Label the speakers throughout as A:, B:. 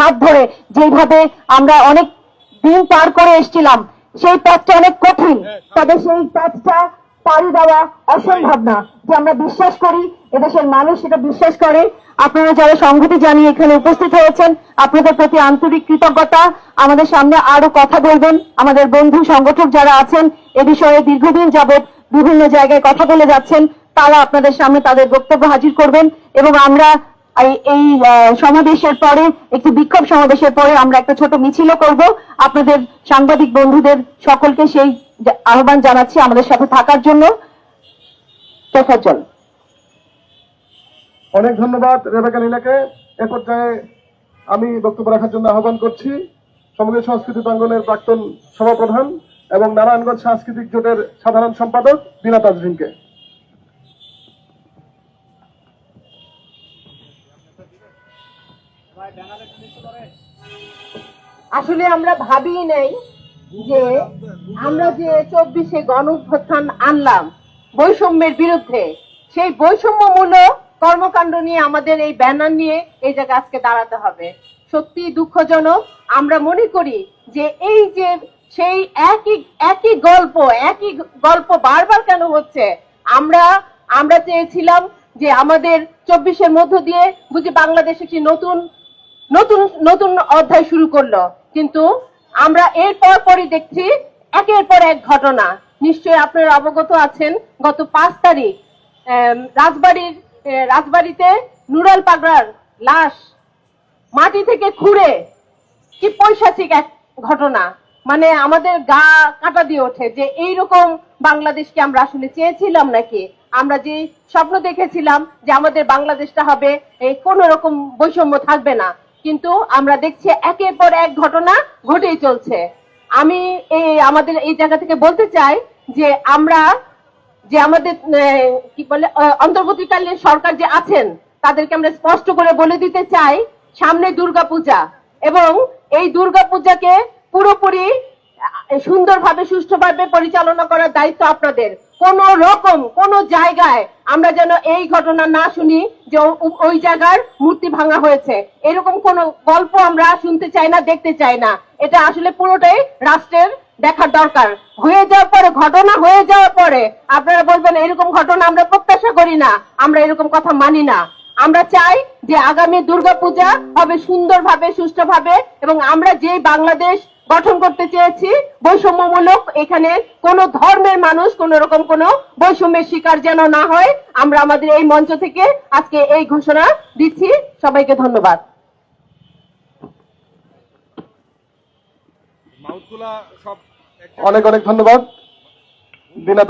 A: হাত ধরে যেভাবে আমরা অনেক দিন পার করে এসেছিলাম, সেই পথটা অনেক কঠিন। তবে সেই পথটা পাড়ি দেওয়া অসম্ভব না। যে আমরা বিশ্বাস করি, এদেশের মানুষ সেটা বিশ্বাস করে। আপনারা যারা সংহতি জানিয়ে এখানে উপস্থিত হয়েছেন, আপনাদের প্রতি আন্তরিক কৃতজ্ঞতা। আমাদের সামনে আরও কথা বলবেন। আমাদের বন্ধু সংগঠক যারা আছেন, এ বিষয়ে দীর্ঘদিন যাবৎ বিভিন্ন জায়গায় কথা বলে যাচ্ছেন, তারা আপনাদের সামনে তাদের বক্তব্য হাজির করবেন এবং আমরা এই সমাবেশের পরে, একটি বিক্ষোভ সমাবেশের পরে আমরা একটা ছোট মিছিলও করব। আপনাদের সাংবাদিক বন্ধুদের সকলকে সেই আহ্বান জানাচ্ছি আমাদের সাথে থাকার জন্য। তোফাজ্জল
B: অনেক ধন্যবাদ রেবেকা লীলাকে। এ পর্যায়ে আমি বক্তব্য রাখার জন্য আহ্বান করছি সমগ্র সংস্কৃতি প্রাঙ্গনের প্রাক্তন সভাপ্রধান এবং নারায়ণগঞ্জ সাংস্কৃতিক জোটের সাধারণ সম্পাদক বিনা তাজরিনকে।
C: আসলে আমরা ভাবি নাই যে আমরা যে চব্বিশে গণ অভ্যুত্থান আনলাম বৈষম্যের বিরুদ্ধে। সেই বৈষম্যমূলক কর্মকাণ্ড নিয়ে আমাদের এই ব্যানার নিয়ে এই জায়গায় আজকে দাঁড়াতে হবে। সত্যি দুঃখজনক। আমরা মনে করি যে এই যে সেই একই একই গল্প একই গল্প বারবার কেন হচ্ছে? আমরা আমরা চেয়েছিলাম যে আমাদের চব্বিশের মধ্য দিয়ে বুঝি বাংলাদেশ একটি নতুন নতুন নতুন অধ্যায় শুরু করল। কিন্তু আমরা এর পর পরই দেখছি একের পর এক ঘটনা। নিশ্চয়ই আপনারা অবগত আছেন, গত পাঁচ তারিখ রাজবাড়ির রাজবাড়িতে নুরাল পাগড়ার লাশ মাটি থেকে খুঁড়ে। কি পৈশাচিক এক ঘটনা। মানে আমাদের গা কাটা দিয়ে ওঠে যে এইরকম বাংলাদেশকে আমরা আসলে চেয়েছিলাম নাকি? আমরা যে স্বপ্ন দেখেছিলাম যে আমাদের বাংলাদেশটা হবে, এই কোন রকম বৈষম্য থাকবে না। কিন্তু আমরা দেখছি একের পর এক ঘটনা ঘটেই চলছে। আমি এই আমাদের এই জায়গা থেকে বলতে চাই যে আমরা যে আমাদের কি বলে অন্তর্বর্তীকালীন সরকার যে আছেন, তাদেরকে আমরা স্পষ্ট করে বলে দিতে চাই, সামনে দুর্গাপূজা এবং এই দুর্গাপূজাকে পুরোপুরি সুন্দরভাবে, সুষ্ঠুভাবে পরিচালনা করার দায়িত্ব আপনাদের। কোন রকম, কোন জায়গায় আমরা যেন এই ঘটনা না শুনি যে ওই জায়গার মূর্তি ভাঙা হয়েছে। এরকম কোন গল্প আমরা শুনতে চাই না, দেখতে চাই না। এটা আসলে পুরোটাই রাষ্ট্রের দেখার দরকার। হয়ে যাওয়ার পরে, ঘটনা হয়ে যাওয়ার পরে আপনারা বলবেন, এরকম ঘটনা আমরা প্রত্যাশা করি না, আমরা এরকম কথা মানি না। আমরা চাই যে আগামী দুর্গাপূজা হবে সুন্দরভাবে, সুষ্ঠুভাবে, এবং আমরা যে বাংলাদেশ গঠন করতে চেয়েছি। বৈষম্যমূলক এখানে কোন ধর্মের মানুষ কোন রকম কোন বৈষম্যের শিকার যেন না হয়। আমরা আমাদের এই মঞ্চ থেকে আজকে এই ঘোষণা দিচ্ছি। সবাইকে ধন্যবাদ।
D: মাউথগুলা সব এক-
B: অনেক অনেক ধন্যবাদ। বিনা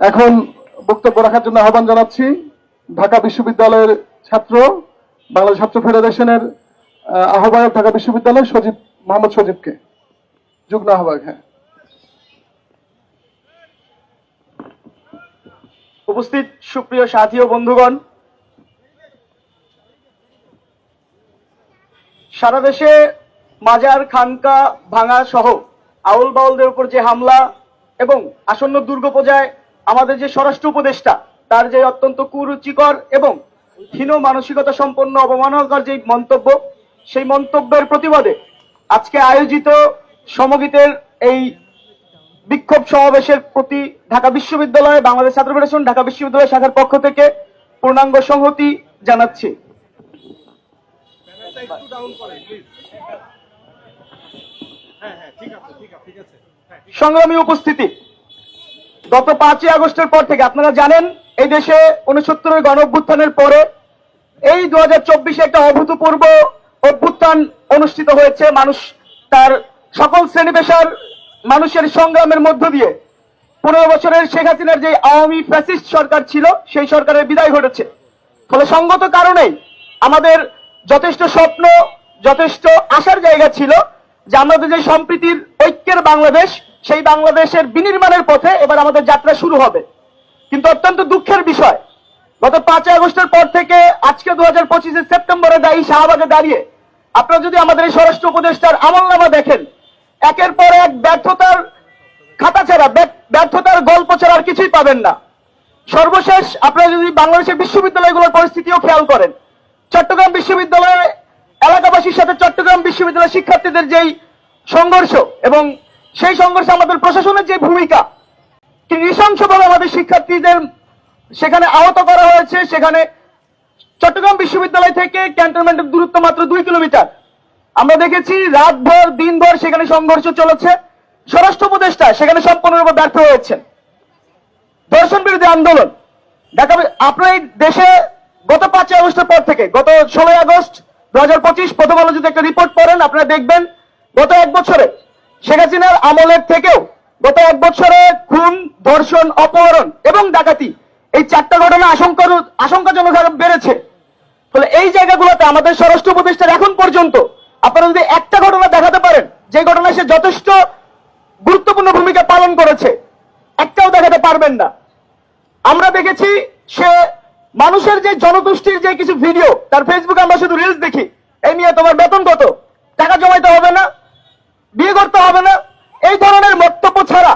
B: এখন বক্তব্য রাখার জন্য আহ্বান জানাচ্ছি। ঢাকা বিশ্ববিদ্যালয়ের ছাত্র বাংলাদেশ ছাত্র ফেডারেশনের আহ্বায়ক ঢাকা বিশ্ববিদ্যালয় সজীব, মোহাম্মদ সজীবকে। যুগ্ম আহ্বায়ক হ্যাঁ।
E: উপস্থিত সুপ্রিয় সাথী ও বন্ধুগণ, সারা দেশে মাজার, খানকা, ভাঙা সহ আউল বাউলদের উপর যে হামলা এবং আসন্ন দুর্গাপূজায় আমাদের যে স্বরাষ্ট্র উপদেষ্টা, তার যে অত্যন্ত কুরুচিকর এবং হীন মানসিকতা সম্পন্ন অবমাননাকর যে মন্তব্য সেই মন্তব্যের প্রতিবাদে আজকে আয়োজিত সমগীতের এই বিক্ষোভ সমাবেশের প্রতি ঢাকা বিশ্ববিদ্যালয় বাংলাদেশ ছাত্র ফেডারেশন ঢাকা বিশ্ববিদ্যালয় শাখার পক্ষ থেকে পূর্ণাঙ্গ সংহতি জানাচ্ছি। সংগ্রামী উপস্থিতি, গত পাঁচই আগস্টের পর থেকে আপনারা জানেন, এই দেশে উনসত্তরের গণ পরে এই দু একটা অভূতপূর্ব অভ্যুত্থান অনুষ্ঠিত হয়েছে। মানুষ তার সকল শ্রেণি পেশার মানুষের সংগ্রামের মধ্য দিয়ে পনেরো বছরের শেখ হাসিনার যে আওয়ামী ফ্যাসিস্ট সরকার ছিল, সেই সরকারের বিদায় ঘটেছে। ফলে সঙ্গত কারণেই আমাদের যথেষ্ট স্বপ্ন, যথেষ্ট আশার জায়গা ছিল যে আমাদের যে সম্প্রীতির ঐক্যের বাংলাদেশ, সেই বাংলাদেশের বিনির্মাণের পথে এবার আমাদের যাত্রা শুরু হবে। কিন্তু অত্যন্ত দুঃখের বিষয় গত পাঁচই আগস্টের পর থেকে আজকে দু হাজার পঁচিশে সেপ্টেম্বরে দায়ী শাহবাগে দাঁড়িয়ে আপনারা যদি আমাদের এই স্বরাষ্ট্র উপদেষ্টার আমলনামা দেখেন, একের পর এক ব্যর্থতার খাতা ছাড়া ব্যর্থতার গল্প ছাড়া আর কিছুই পাবেন না। সর্বশেষ আপনারা যদি বাংলাদেশের বিশ্ববিদ্যালয়গুলোর পরিস্থিতিও খেয়াল করেন, চট্টগ্রাম বিশ্ববিদ্যালয়ে এলাকাবাসীর সাথে চট্টগ্রাম বিশ্ববিদ্যালয়ের শিক্ষার্থীদের যেই সংঘর্ষ এবং সেই সংঘর্ষে আমাদের প্রশাসনের যে ভূমিকা নৃশংসভাবে আমাদের শিক্ষার্থীদের সেখানে আহত করা হয়েছে। সেখানে চট্টগ্রাম বিশ্ববিদ্যালয় থেকে ক্যান্টনমেন্টের দূরত্ব মাত্র দুই কিলোমিটার। আমরা দেখেছি, রাতভর, দিনভর সেখানে সংঘর্ষ চলেছে। স্বরাষ্ট্র উপদেষ্টা সেখানে সম্পূর্ণরূপে ব্যর্থ হয়েছেন। ধর্ষণ বিরোধী আন্দোলন। দেখা আপনার এই দেশে গত পাঁচই আগস্টের পর থেকে, গত ষোলোই আগস্ট দু হাজার পঁচিশ, প্রথম আলো যদি একটা রিপোর্ট পড়েন, আপনারা দেখবেন গত এক বছরে শেখ হাসিনার আমলের থেকেও গত এক বছরে খুন, ধর্ষণ, অপহরণ এবং ডাকাতি এই চারটা ঘটনা আশঙ্কা আশঙ্কাজনক হারে বেড়েছে। ফলে এই জায়গাগুলোতে আমাদের স্বরাষ্ট্র উপদেষ্টার এখন পর্যন্ত আপনারা যদি একটা ঘটনা দেখাতে পারেন, যে ঘটনায় সে যথেষ্ট গুরুত্বপূর্ণ ভূমিকা পালন করেছে, একটাও দেখাতে পারবেন না। আমরা দেখেছি সে মানুষের যে জনগোষ্ঠীর যে কিছু ভিডিও, তার ফেসবুকে আমরা শুধু রিলস দেখি। এই নিয়ে তোমার বেতন কত? টাকা জমাইতে হবে না? বিয়ে করতে হবে না? এই ধরনের বক্তব্য ছাড়া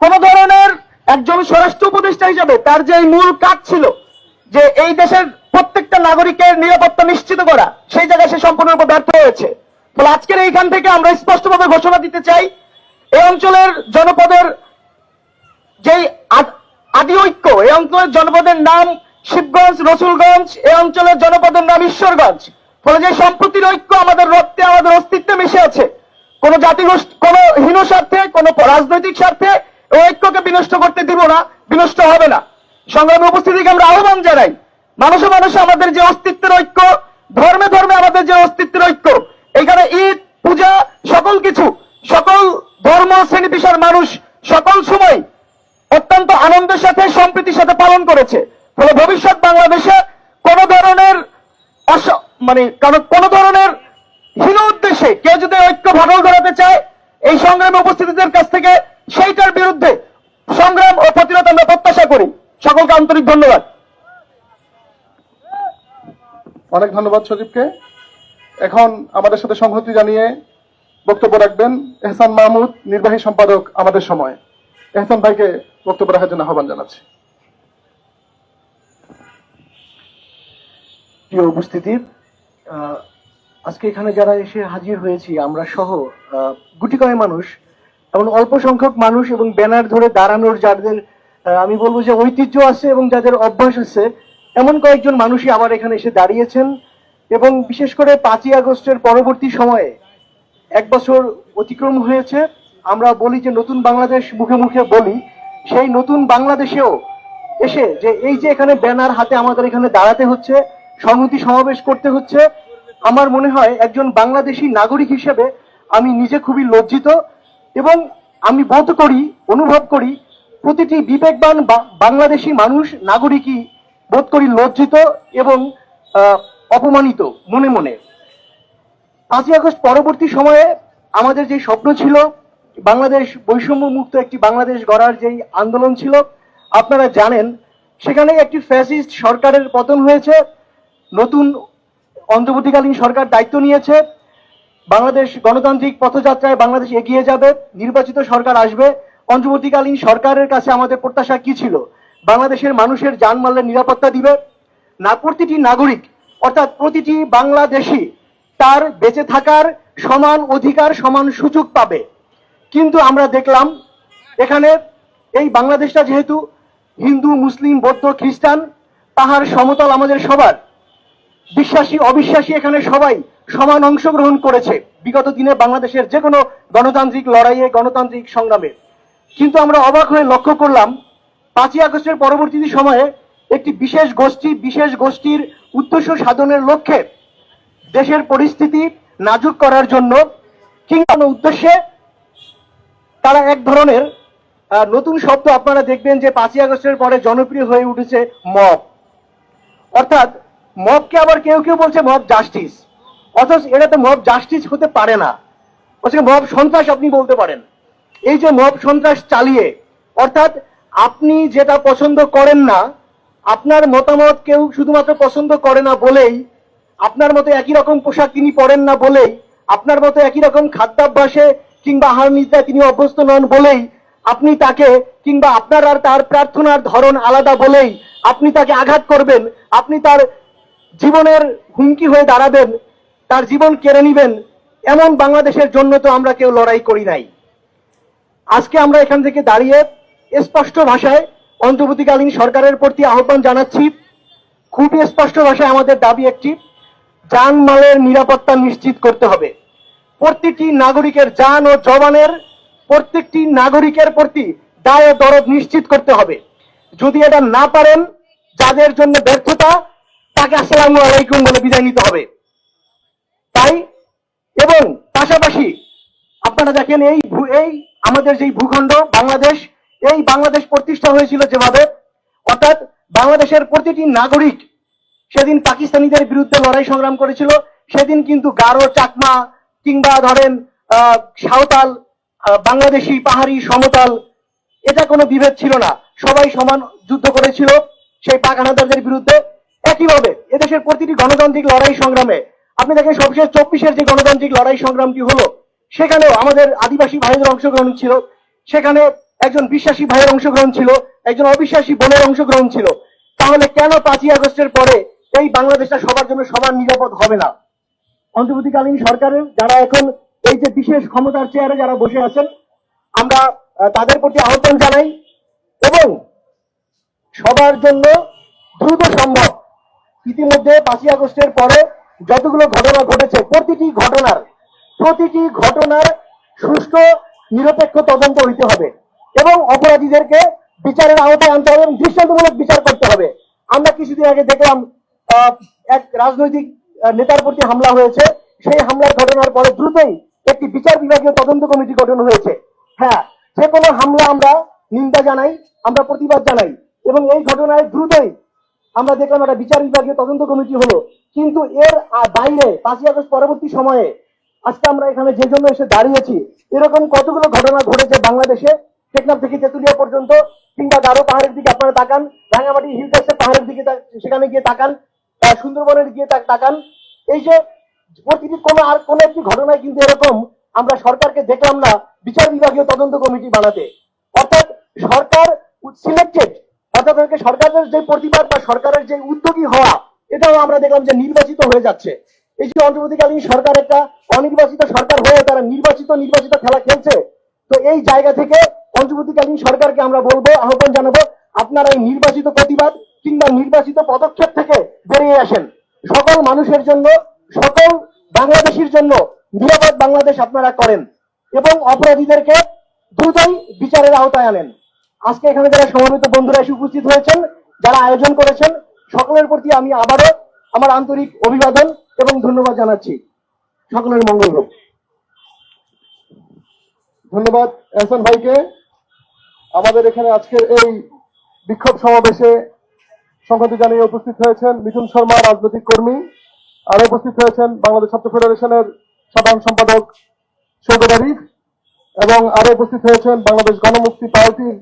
E: কোন ধরনের একজন স্বরাষ্ট্র উপদেষ্টা হিসেবে তার যে মূল কাজ ছিল যে এই দেশের প্রত্যেকটা নাগরিকের নিরাপত্তা নিশ্চিত করা, সেই জায়গায় সে সম্পূর্ণরূপে ব্যর্থ হয়েছে। ফলে আজকের এইখান থেকে আমরা স্পষ্টভাবে ঘোষণা দিতে চাই, এই অঞ্চলের জনপদের যেই আদ- ঐক্য, এই অঞ্চলের জনপদের নাম শিবগঞ্জ, রসুলগঞ্জ, এই অঞ্চলের জনপদের নাম ঈশ্বরগঞ্জ। ফলে যে সম্প্রতির ঐক্য আমাদের রক্তে, আমাদের অস্তিত্বে মিশে আছে, কোন জাতিগোষ্ঠী, কোন হীন স্বার্থে, কোন রাজনৈতিক স্বার্থে ঐক্যকে বিনষ্ট করতে দিব না, বিনষ্ট হবে না। সংগ্রামী উপস্থিতিকে আমরা আহ্বান জানাই। মানুষে মানুষে আমাদের যে অস্তিত্বের ঐক্য, ধর্মে ধর্মে আমাদের যে অস্তিত্বের ঐক্য, এখানে ঈদ, পূজা, সকল কিছু, সকল ধর্ম, শ্রেণি পেশার মানুষ সকল সময় অত্যন্ত আনন্দের সাথে, সম্প্রীতির সাথে পালন করেছে। ফলে ভবিষ্যৎ বাংলাদেশে কোন ধরনের মানে কারণ কোন ধরনের হীন উদ্দেশ্যে কেউ যদি ঐক্য ভাগল ধরাতে চায়, এই সংগ্রামে উপস্থিতিদের কাছ থেকে সেইটার বিরুদ্ধে সংগ্রাম ও প্রতিরোধ আমরা প্রত্যাশা করি। সকলকে আন্তরিক ধন্যবাদ।
B: অনেক ধন্যবাদ সজীবকে। এখন আমাদের সাথে সংহতি জানিয়ে বক্তব্য রাখবেন এহসান মাহমুদ নির্বাহী সম্পাদক আমাদের সময়। এহসান ভাইকে বক্তব্য রাখার জন্য আহ্বান জানাচ্ছি।
F: প্রিয় উপস্থিতি আহ, আজকে এখানে যারা এসে হাজির হয়েছি আমরা সহ আহ, গুটি কয় মানুষ এমন অল্প সংখ্যক মানুষ এবং ব্যানার ধরে দাঁড়ানোর যাদের আমি বলব যে ঐতিহ্য আছে এবং যাদের অভ্যাস আছে, এমন কয়েকজন মানুষই আবার এখানে এসে দাঁড়িয়েছেন এবং বিশেষ করে পাঁচই আগস্টের পরবর্তী সময়ে এক বছর অতিক্রম হয়েছে। আমরা বলি যে নতুন বাংলাদেশ মুখে মুখে বলি, সেই নতুন বাংলাদেশেও এসে যে এই যে এখানে ব্যানার হাতে আমাদের এখানে দাঁড়াতে হচ্ছে, সংহতি সমাবেশ করতে হচ্ছে, আমার মনে হয় একজন বাংলাদেশী নাগরিক হিসেবে আমি নিজে খুবই লজ্জিত এবং আমি বোধ করি, অনুভব করি, প্রতিটি বিবেকবান বাংলাদেশী মানুষ, নাগরিকই বোধ করি লজ্জিত এবং অপমানিত, মনে মনে। পাঁচই আগস্ট পরবর্তী সময়ে আমাদের যে স্বপ্ন ছিল, বাংলাদেশ বৈষম্য মুক্ত একটি বাংলাদেশ গড়ার যেই আন্দোলন ছিল, আপনারা জানেন, সেখানে একটি ফ্যাসিস্ট সরকারের পতন হয়েছে, নতুন অন্তর্বর্তীকালীন সরকার দায়িত্ব নিয়েছে বাংলাদেশ গণতান্ত্রিক পথযাত্রায় বাংলাদেশ এগিয়ে যাবে, নির্বাচিত সরকার আসবে। অন্তর্বর্তীকালীন সরকারের কাছে আমাদের প্রত্যাশা কি ছিল? বাংলাদেশের মানুষের জানমালের নিরাপত্তা দিবে? না, প্রতিটি নাগরিক, অর্থাৎ প্রতিটি বাংলাদেশি, তার বেঁচে থাকার সমান অধিকার, সমান সুযোগ পাবে। কিন্তু আমরা দেখলাম, এখানে এই বাংলাদেশটা যেহেতু হিন্দু, মুসলিম, বৌদ্ধ, খ্রিস্টান, তাহার সমতল আমাদের সবার। বিশ্বাসী, অবিশ্বাসী এখানে সবাই সমান অংশগ্রহণ করেছে। বিগত দিনে বাংলাদেশের যে কোনো গণতান্ত্রিক লড়াইয়ে গণতান্ত্রিক সংগ্রামে। কিন্তু আমরা অবাক হয়ে লক্ষ্য করলাম, পাঁচই আগস্টের পরবর্তী সময়ে একটি বিশেষ গোষ্ঠী, বিশেষ গোষ্ঠীর উদ্দেশ্য সাধনের লক্ষ্যে দেশের পরিস্থিতি নাজুক করার জন্য কিংবা উদ্দেশ্যে তারা এক ধরনের নতুন শব্দ আপনারা দেখবেন যে পাঁচই আগস্টের পরে জনপ্রিয় হয়ে উঠেছে মব। অর্থাৎ মবকে আবার কেউ কেউ বলছে মব জাস্টিস অথচ এটা তো মব জাস্টিস হতে পারে না। হচ্ছে মব সন্ত্রাস আপনি বলতে পারেন। এই যে মব সন্ত্রাস চালিয়ে, অর্থাৎ আপনি যেটা পছন্দ করেন না, আপনার মতামত কেউ শুধুমাত্র পছন্দ করে না বলেই, আপনার মতো একই রকম পোশাক তিনি পরেন না বলেই, আপনার মতো একই রকম খাদ্যাভ্যাসে কিংবা আহার তিনি অভ্যস্ত নন বলেই, আপনি তাকে কিংবা আপনার আর তার প্রার্থনার ধরন আলাদা বলেই, আপনি তাকে আঘাত করবেন, আপনি তার জীবনের হুমকি হয়ে দাঁড়াবেন, তার জীবন কেড়ে নিবেন, এমন বাংলাদেশের জন্য তো আমরা কেউ লড়াই করি নাই। আজকে আমরা এখান থেকে দাঁড়িয়ে স্পষ্ট ভাষায় অন্তর্বর্তীকালীন সরকারের প্রতি আহ্বান জানাচ্ছি। খুবই স্পষ্ট ভাষায় আমাদের দাবি একটি জানমালের নিরাপত্তা নিশ্চিত করতে হবে। প্রত্যেকটি নাগরিকের যান ও জবানের, প্রত্যেকটি নাগরিকের প্রতি দায় ও দরদ নিশ্চিত করতে হবে। যদি এটা না পারেন, যাদের জন্য ব্যর্থতা তাকে আসসালামু আলাইকুম বলে বিদায় নিতে হবে। তাই এবং পাশাপাশি আপনারা দেখেন এই এই আমাদের যেই ভূখণ্ড, বাংলাদেশ, এই বাংলাদেশ প্রতিষ্ঠা হয়েছিল যেভাবে, অর্থাৎ বাংলাদেশের প্রতিটি নাগরিক সেদিন পাকিস্তানিদের বিরুদ্ধে লড়াই সংগ্রাম করেছিল, সেদিন কিন্তু গারো চাকমা কিংবা ধরেন সাঁওতাল বাংলাদেশি পাহাড়ি সমতল, এটা কোনো বিভেদ ছিল না। সবাই সমান যুদ্ধ করেছিল সেই পাক হানাদারদের বিরুদ্ধে। একইভাবে এদেশের প্রতিটি গণতান্ত্রিক লড়াই সংগ্রামে, আপনি দেখেন সবশেষ চব্বিশের যে গণতান্ত্রিক লড়াই সংগ্রামটি হলো, সেখানেও আমাদের আদিবাসী ভাইদের অংশগ্রহণ ছিল, সেখানে একজন বিশ্বাসী ভাইয়ের অংশগ্রহণ ছিল, একজন অবিশ্বাসী বোনের অংশগ্রহণ ছিল। তাহলে কেন পাঁচই আগস্টের পরে এই বাংলাদেশটা সবার জন্য সমান নিরাপদ হবে না? অন্তর্বর্তীকালীন সরকারের যারা এখন এই যে বিশেষ ক্ষমতার চেয়ারে যারা বসে আছেন, আমরা তাদের প্রতি আহ্বান জানাই এবং সবার জন্য দ্রুত সম্ভব ইতিমধ্যে পাঁচই আগস্টের পরে যতগুলো ঘটনা ঘটেছে, প্রতিটি ঘটনার প্রতিটি ঘটনার সুষ্ঠু, নিরপেক্ষ তদন্ত হইতে হবে এবং অপরাধীদেরকে বিচারের আওতায় আনতে হবে এবং দৃষ্টান্তমূলক বিচার করতে হবে। আমরা কিছুদিন আগে দেখলাম এক রাজনৈতিক নেতার প্রতি হামলা হয়েছে। সেই হামলার ঘটনার পরে দ্রুতই একটি বিচার বিভাগীয় তদন্ত কমিটি গঠন হয়েছে। হ্যাঁ যে কোনো হামলা আমরা নিন্দা জানাই, আমরা প্রতিবাদ জানাই এবং এই ঘটনায় দ্রুতই আমরা দেখলাম একটা বিচার বিভাগীয় তদন্ত কমিটি হলো। কিন্তু এর বাইরে পাঁচই আগস্ট পরবর্তী সময়ে আজকে আমরা এখানে যে জন্য এসে দাঁড়িয়েছি, এরকম কতগুলো ঘটনা ঘটেছে বাংলাদেশে? টেকনাফ থেকে তেতুলিয়া পর্যন্ত, কিংবা গারো পাহাড়ের দিকে আপনারা তাকান, রাঙামাটি হিল পাহাড়ের দিকে সেখানে গিয়ে তাকান সুন্দরবনের গিয়ে তাকান। এই যে প্রতিটি কোনো আর কোনো একটি ঘটনায় কিন্তু এরকম আমরা সরকারকে দেখলাম না, বিচার বিভাগীয় তদন্ত কমিটি বানাতে। অর্থাৎ সরকার সিলেক্টেড অর্থাৎ সরকারের যে প্রতিবাদ বা সরকারের যে উদ্যোগী হওয়া, এটাও আমরা দেখলাম যে নির্বাচিত হয়ে যাচ্ছে। এই যে অন্তর্বর্তীকালীন সরকার একটা অনির্বাচিত সরকার হয়ে তারা নির্বাচিত নির্বাচিত খেলা খেলছে। তো এই জায়গা থেকে অন্তর্বর্তীকালীন সরকারকে আমরা বলব, আহ্বান জানাব, আপনারা এই নির্বাচিত প্রতিবাদ কিংবা নির্বাচিত পদক্ষেপ থেকে বেরিয়ে আসেন। সকল মানুষের জন্য, সকল বাংলাদেশীর জন্য নিরাপদ বাংলাদেশ আপনারা করেন এবং অপরাধীদেরকে দ্রুতই বিচারের আওতায় আনেন। আজকে এখানে যারা সমবেত বন্ধুরা এসে উপস্থিত হয়েছেন, যারা আয়োজন করেছেন, সকলের প্রতি আমি আবারও আমার আন্তরিক অভিবাদন এবং ধন্যবাদ জানাচ্ছি। সকলের মঙ্গল হোক।
B: ধন্যবাদ এহসান ভাইকে। আমাদের এখানে আজকের এই বিক্ষোভ সমাবেশে সংহতি জানিয়ে উপস্থিত হয়েছেন মিঠুন শর্মা, রাজনৈতিক কর্মী। আর উপস্থিত হয়েছেন বাংলাদেশ ছাত্র ফেডারেশনের সাধারণ সম্পাদক সৈকত আরিফ এবং আরও উপস্থিত হয়েছেন বাংলাদেশ গণমুক্তি পার্টির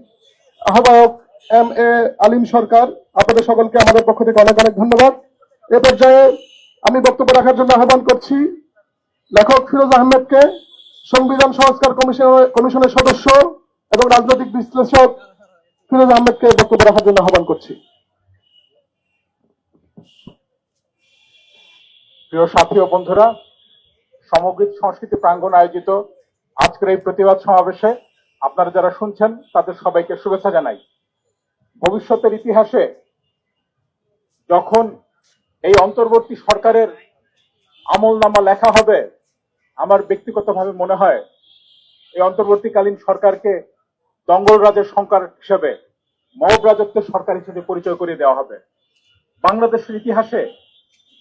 B: আহ্বায়ক এম এ আলিম সরকার, আপনাদের সকলকে আমাদের পক্ষ থেকে অনেক অনেক ধন্যবাদ। এ পর্যায়ে আমি বক্তব্য রাখার জন্য আহ্বান করছি লেখক ফিরোজ আহমেদকে, সংবিধান সংস্কার কমিশনের কমিশনের সদস্য এবং রাজনৈতিক বিশ্লেষক ফিরোজ আহমেদকে বক্তব্য রাখার জন্য আহ্বান করছি।
G: প্রিয় সাথী ও বন্ধুরা সমগ্রিত সংস্কৃতি প্রাঙ্গণ আয়োজিত আজকের এই প্রতিবাদ সমাবেশে আপনারা যারা শুনছেন, তাদের সবাইকে শুভেচ্ছা জানাই। ভবিষ্যতের ইতিহাসে যখন এই অন্তর্বর্তী সরকারের আমলনামা লেখা হবে, আমার ব্যক্তিগতভাবে মনে হয় এই অন্তর্বর্তীকালীন সরকারকে দঙ্গল রাজের সংকার হিসেবে, মব রাজত্বের সরকার হিসেবে পরিচয় করিয়ে দেওয়া হবে। বাংলাদেশের ইতিহাসে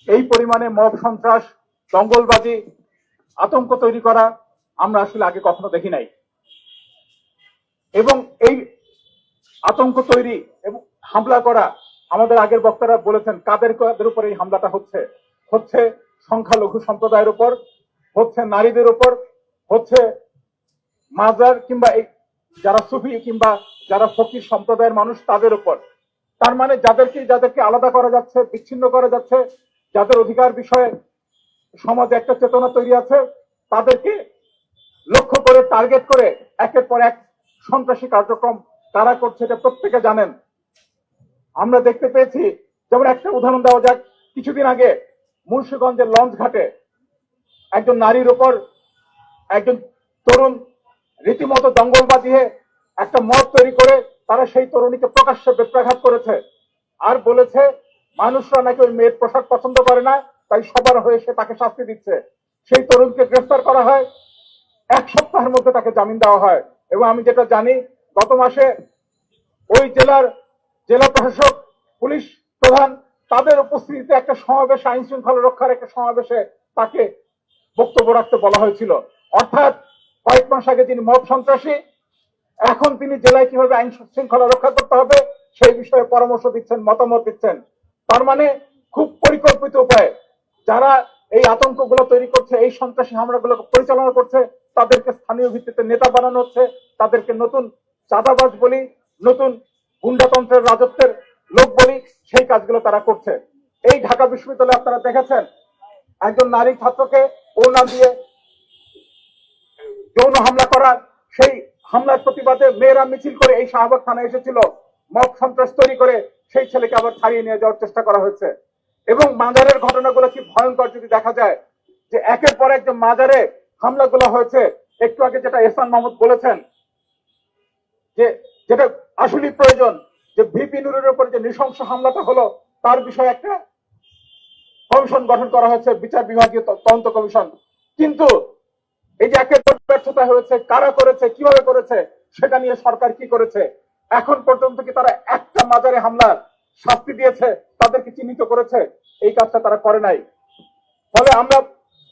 G: এই পরিমাণে মব সন্ত্রাস, দঙ্গলবাদী, আতঙ্ক তৈরি করা আমরা আসলে আগে কখনো দেখি নাই। এবং এই আতঙ্ক তৈরি এবং হামলা করা আমাদের আগের বক্তারা বলেছেন, কাদের কাদের উপর এই হামলাটা হচ্ছে? হচ্ছে সংখ্যালঘু সম্প্রদায়ের উপর, হচ্ছে নারীদের উপর, হচ্ছে মাজার কিংবা এই যারা সুফি কিংবা যারা ফকির সম্প্রদায়ের মানুষ, তাদের উপর। তার মানে যাদেরকে যাদেরকে আলাদা করা যাচ্ছে, বিচ্ছিন্ন করা যাচ্ছে, যাদের অধিকার বিষয়ে সমাজে একটা চেতনা তৈরি আছে, তাদেরকে লক্ষ্য করে, টার্গেট করে, একের পর এক সন্ত্রাসী কার্যক্রম তারা করছে এটা প্রত্যেকে জানেন। আমরা দেখতে পেয়েছি, যেমন একটা উদাহরণ দেওয়া যাক, কিছুদিন আগে মুন্সিগঞ্জের লঞ্চ ঘাটে একজন নারীর উপর একজন তরুণ রীতিমতো দঙ্গল বাঁধিয়ে একটা মত তৈরি করে তারা সেই তরুণীকে প্রকাশ্যে বেত্রাঘাত করেছে। আর বলেছে, মানুষরা নাকি ওই মেয়ের পোশাক পছন্দ করে না, তাই সবার হয়ে সে তাকে শাস্তি দিচ্ছে। সেই তরুণকে গ্রেফতার করা হয়, এক সপ্তাহের মধ্যে তাকে জামিন দেওয়া হয়। এবং আমি যেটা জানি, গত মাসে ওই জেলার জেলা প্রশাসক, পুলিশ প্রধান তাদের উপস্থিতিতে একটা সমাবেশে, আইন শৃঙ্খলা রক্ষার একটা সমাবেশে তাকে বক্তব্য রাখতে বলা হয়েছিল। অর্থাৎ কয়েক মাস আগে যিনি মব সন্ত্রাসী, এখন তিনি জেলায় কীভাবে আইন শৃঙ্খলা রক্ষা করতে হবে সেই বিষয়ে পরামর্শ দিচ্ছেন, মতামত দিচ্ছেন। তার মানে খুব পরিকল্পিত উপায়ে। যারা এই আতঙ্কগুলো তৈরি করছে, এই সন্ত্রাসী হামলাগুলো পরিচালনা করছে তাদেরকে স্থানীয় ভিত্তিতে নেতা বানানো হচ্ছে, তাদেরকে নতুন চাঁদাবাজ বলি, নতুন গুন্ডাতন্ত্রের রাজত্বের লোক বলি, সেই কাজগুলো তারা করছে। এই ঢাকা বিশ্ববিদ্যালয়ে আপনারা দেখেছেন, একজন নারী ছাত্রকে ওনা দিয়ে যৌন হামলা করার, সেই হামলার প্রতিবাদে মেয়েরা মিছিল করে এই শাহবাগ থানায় এসেছিল। মব সন্ত্রাস তৈরি করে সেই ছেলেকে আবার ছাড়িয়ে নিয়ে যাওয়ার চেষ্টা করা হয়েছে। এবং মাজারের ঘটনাগুলো কি ভয়ঙ্কর যদি দেখা যায়, যে একের পর এক যে মাজারে হামলাগুলো হয়েছে, একটু আগে যেটা এহসান মাহমুদ বলেছেন, যে যেটা আসলেই প্রয়োজন, যে ভিপি নুরের উপর যে নৃশংস হামলাটা হলো, তার বিষয়ে একটা কমিশন গঠন করা হয়েছে, বিচার বিভাগীয় তদন্ত কমিশন। কিন্তু এই যে একের পর ব্যর্থতা হয়েছে, কারা করেছে, কীভাবে করেছে, সেটা নিয়ে সরকার কি করেছে, এখন পর্যন্ত কি তারা একটা মাজারে হামলার শাস্তি দিয়েছে, তাদেরকে চিহ্নিত করেছে, এই কাজটা তারা করে নাই। ফলে আমরা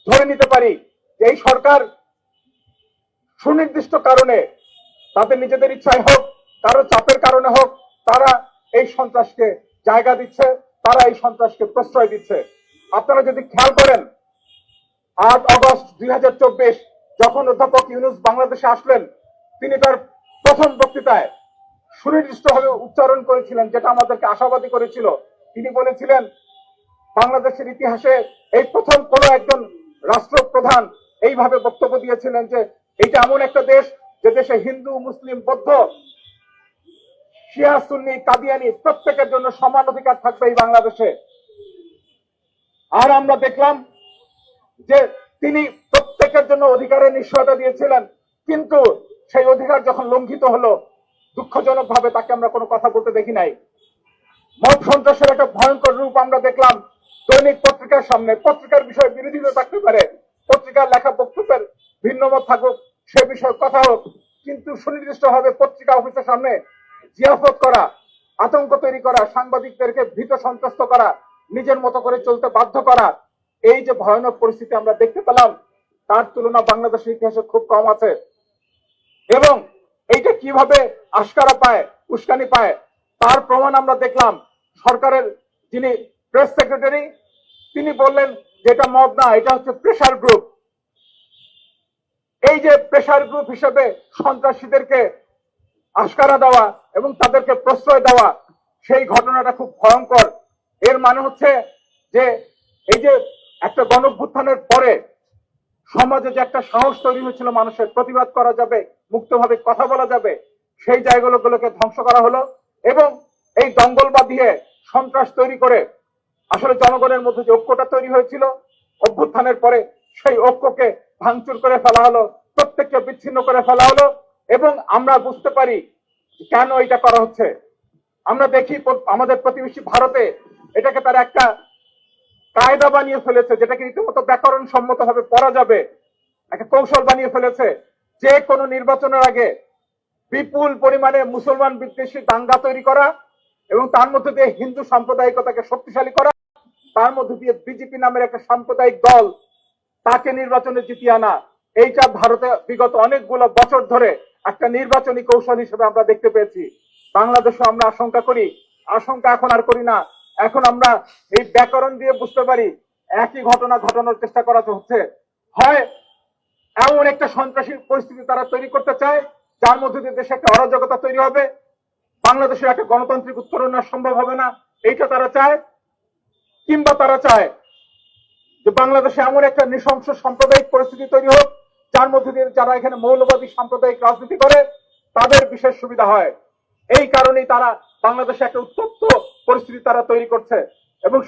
G: ধরে নিতে পারি এই সরকার সুনির্দিষ্ট কারণে তাদের নিজেদের ইচ্ছায় হোক কারও চাপের কারণে হোক, তারা এই সন্ত্রাসকে জায়গা দিচ্ছে, তারা এই সন্ত্রাসকে প্রশ্রয় দিচ্ছে। আপনারা যদি খেয়াল করেন, আট অগস্ট দুই যখন অধ্যাপক ইউনুস বাংলাদেশে আসলেন, তিনি তার প্রথম বক্তৃতায় সুনির্দিষ্টভাবে উচ্চারণ করেছিলেন, যেটা আমাদেরকে আশাবাদী করেছিল। তিনি বলেছিলেন, বাংলাদেশের ইতিহাসে এই প্রথম কোন একজন রাষ্ট্রপ্রধান এইভাবে বক্তব্য দিয়েছিলেন যে এটা এমন একটা দেশ যে দেশে হিন্দু, মুসলিম, বৌদ্ধ, শিয়া, সুন্নি, কাদিয়ানি প্রত্যেকের জন্য সমান অধিকার থাকবে এই বাংলাদেশে। আর আমরা দেখলাম যে তিনি প্রত্যেকের জন্য অধিকারের নিশ্চয়তা দিয়েছিলেন, কিন্তু সেই অধিকার যখন লঙ্ঘিত হলো দুঃখজনক ভাবে তাকে আমরা কোনো কথা বলতে দেখি নাই। মত সন্ত্রাসের একটা ভয়ঙ্কর রূপ আমরা দেখলাম দৈনিক পত্রিকার সামনে। পত্রিকার বিষয়ে বিরোধিতা থাকতে পারে। পত্রিকার লেখা বক্তব্যের ভিন্ন মত থাকুক, সে বিষয়ে কথা হোক, কিন্তু সুনির্দিষ্ট ভাবে পত্রিকা অফিসের সামনে জিয়াফত করা, আতঙ্ক তৈরি করা, সাংবাদিকদেরকে ভীত সন্ত্রস্ত করা, নিজের মতো করে চলতে বাধ্য করা, এই যে ভয়ানক পরিস্থিতি আমরা দেখতে পেলাম, তার তুলনা বাংলাদেশের ইতিহাসে খুব কম আছে। এবং এইটা কীভাবে আস্কারা পায়, উস্কানি পায়, তার প্রমাণ আমরা দেখলাম, সরকারের যিনি প্রেস সেক্রেটারি, তিনি বললেন যে এটা মব না, এটা হচ্ছে প্রেশার গ্রুপ এই যে প্রেশার গ্রুপ হিসেবে সন্ত্রাসীদেরকে আস্কারা দেওয়া এবং তাদেরকে প্রশ্রয় দেওয়া, সেই ঘটনাটা খুব ভয়ঙ্কর। এর মানে হচ্ছে যে, এই যে একটা গণভ্যুত্থানের পরে সমাজে যে একটা সাহস তৈরি হয়েছিল মানুষের, প্রতিবাদ করা যাবে, মুক্তভাবে কথা বলা যাবে, সেই জায়গাগুলোকে ধ্বংস করা হলো এবং এই দঙ্গল বাঁধিয়ে সন্ত্রাস তৈরি করে আসলে জনগণের মধ্যে যে ঐক্যটা তৈরি হয়েছিল, অভ্যুত্থানের পরে সেই ঐক্যকে ভাঙচুর করে ফেলা হলো, প্রত্যেককে বিচ্ছিন্ন করে ফেলা হলো এবং আমরা বুঝতে পারি কেন এটা করা হচ্ছে। আমরা দেখি আমাদের প্রতিবেশী ভারতে এটাকে তার একটা কায়দা বানিয়ে ফেলেছে, যেটাকে রীতিমতো ব্যাকরণ সম্মত ভাবে পড়া যাবে। একটা কৌশল বানিয়ে ফেলেছে, যে কোনো নির্বাচনের আগে বিপুল পরিমাণে মুসলমান বিদ্বেষী দাঙ্গা তৈরি করা এবং তার মধ্যে দিয়ে হিন্দু সাম্প্রদায়িকতাকে শক্তিশালী করা তার মধ্যে দিয়ে বিজেপি নামের একটা সাম্প্রদায়িক দল তাকে নির্বাচনে জিতিয়ে আনা। এইটা ভারতে বিগত অনেকগুলো বছর ধরে একটা নির্বাচনী কৌশল হিসেবে আমরা দেখতে পেয়েছি। বাংলাদেশে আমরা আশঙ্কা করি। আশঙ্কা এখন আর করি না। এখন আমরা এই ব্যাকরণ দিয়ে বুঝতে পারি একই ঘটনা ঘটানোর চেষ্টা করা হচ্ছে। হয় এমন একটা সন্ত্রাসী পরিস্থিতি তারা তৈরি করতে চায়, যার মধ্যে দিয়ে দেশে একটা অরাজকতা তৈরি হবে। বাংলাদেশের একটা গণতান্ত্রিক উত্তরণ সম্ভব হবে না। এইটা তারা চায়। কিংবা তারা চায় যে বাংলাদেশে এমন একটা নৃশংস সাম্প্রদায়িক পরিস্থিতি তৈরি হোক, যার মধ্যে দিয়ে যারা এখানে মৌলবাদী সাম্প্রদায়িক রাজনীতি করে, তাদের বিশেষ সুবিধা হয়। এই কারণেই তারা বাংলাদেশে একটা উত্তপ্ত পরিস্থিতি তারা তৈরি করছে এবং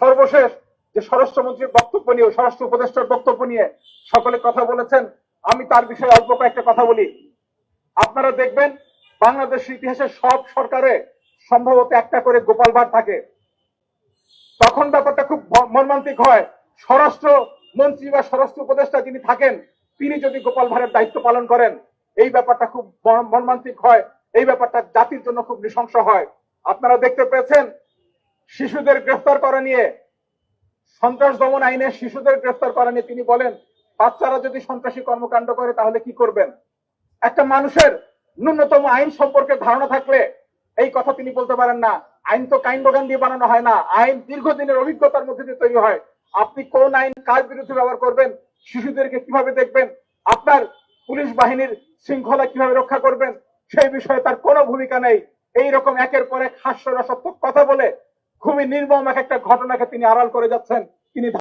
G: সর্বশেষ যে স্বরাষ্ট্রমন্ত্রীর বক্তব্য নিয়ে, স্বরাষ্ট্র উপদেষ্টার বক্তব্য নিয়ে সকলে কথা বলেছেন, আমি তার বিষয়ে অল্প কয়েকটা কথা বলি। আপনারা দেখবেন বাংলাদেশের ইতিহাসে সব সরকারে সম্ভবত একটা করে গোপাল ভাট থাকে। তখন ব্যাপারটা খুব মর্মান্তিক হয়। স্বরাষ্ট্র মন্ত্রী বা স্বরাষ্ট্র উপদেষ্টা যিনি থাকেন, তিনি যদি গোপাল ভাঁড়ের দায়িত্ব পালন করেন, এই ব্যাপারটা খুব মর্মান্তিক হয়। এই ব্যাপারটা জাতির জন্য খুব নৃশংস হয়। আপনারা দেখতে পেয়েছেন, শিশুদের গ্রেফতার করা নিয়ে, সন্ত্রাস দমন আইনে শিশুদের গ্রেফতার করা নিয়ে তিনি বলেন, বাচ্চারা যদি সন্ত্রাসী কর্মকাণ্ড করে, তাহলে কি করবেন? একটা মানুষের ন্যূনতম আইন সম্পর্কে ধারণা থাকলে, এই কথা তিনি বলতে পারেন না। আইন তো কাইন বাগান দিয়ে বানানো হয় না। আইন দীর্ঘদিনের অভিজ্ঞতার মধ্যে দিয়ে তৈরি হয়। আপনি কোন আইন কার বিরুদ্ধে ব্যবহার করবেন, শিশুদেরকে কীভাবে দেখবেন, আপনার পুলিশ বাহিনীর শৃঙ্খলা কীভাবে রক্ষা করবেন, সেই বিষয়ে তার কোনো ভূমিকা নেই। এই রকম একের পর এক হাস্যরসাত্মক কথা বলে খুবই নির্মম এক একটা ঘটনাকে তিনি আড়াল করে যাচ্ছেন। তিনি